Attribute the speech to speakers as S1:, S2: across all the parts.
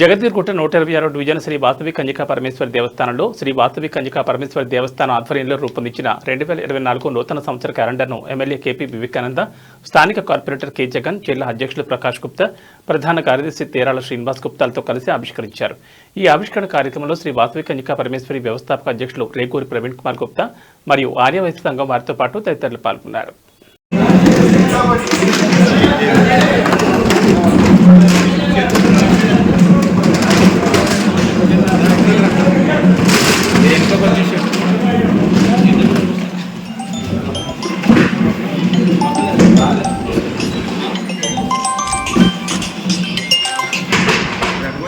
S1: జగద్గిరిగుట్ట నూట ఇరవై ఆరో డివిజన్ శ్రీ వాసవి కంజికా పరమేశ్వరి దేవస్థానంలో శ్రీ వాసవి కంజికా పరమేశ్వరి దేవస్థానం ఆధ్వర్యంలో రూపొందించిన రెండు వేల ఇరవై నాలుగు నూతన సంవత్సర క్యాలెండర్ను ఎమ్మెల్యే కేపీ వివేకానంద స్థానిక కార్పొరేటర్ కె జగన్ జిల్లా అధ్యక్షులు ప్రకాష్ గుప్తా ప్రధాన కార్యదర్శి తేరాల శ్రీనివాస్ గుప్తాలతో కలిసి ఆవిష్కరించారు. ఈ ఆవిష్కరణ కార్యక్రమంలో శ్రీ వాసవి కంజికా పరమేశ్వరి వ్యవస్థాపక అధ్యక్షులు రేగూరి ప్రవీణ్ కుమార్ గుప్తా మరియు ఆర్యవైశ్య సంఘం వారితో పాటు తదితరులు పాల్గొన్నారు.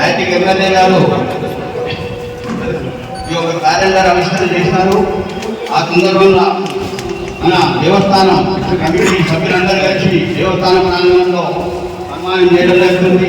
S2: యాక్టింగ్ ఎమ్మెల్యే గారు ఈ యొక్క క్యాలెండర్ ఆవిష్కరణ చేసినారు ఆ సందర్భంగా మన దేవస్థానం కమిటీ సభ్యులందరూ కలిసి దేవస్థాన ప్రాంగణంలో సన్మానం చేయడం జరుగుతుంది.